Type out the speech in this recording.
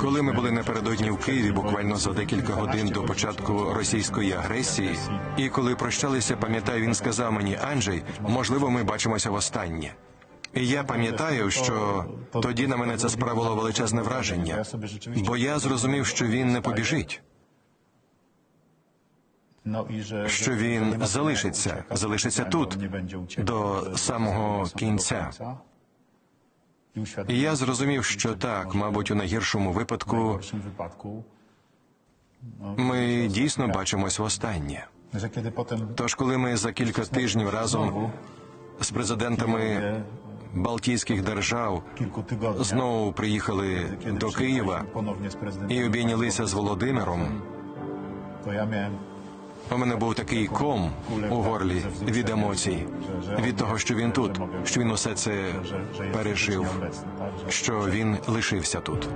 Коли ми були напередодні в Києві, буквально за декілька годин до початку російської агресії, і коли прощалися, пам'ятаю, він сказав мені, Анджей, можливо, ми бачимося востаннє. І я пам'ятаю, що тоді на мене це справило величезне враження, бо я зрозумів, що він не побіжить, що він залишиться, залишиться тут до самого кінця. І я зрозумів, що так, мабуть, у найгіршому випадку ми дійсно бачимось востаннє. Тож, коли ми за кілька тижнів разом з президентами Балтійських держав знову приїхали до Києва і обійнялися з Володимиром, to ja miałem у мене був такий ком у горлі від емоцій, від того, що він тут, що він усе це пережив, що він лишився тут.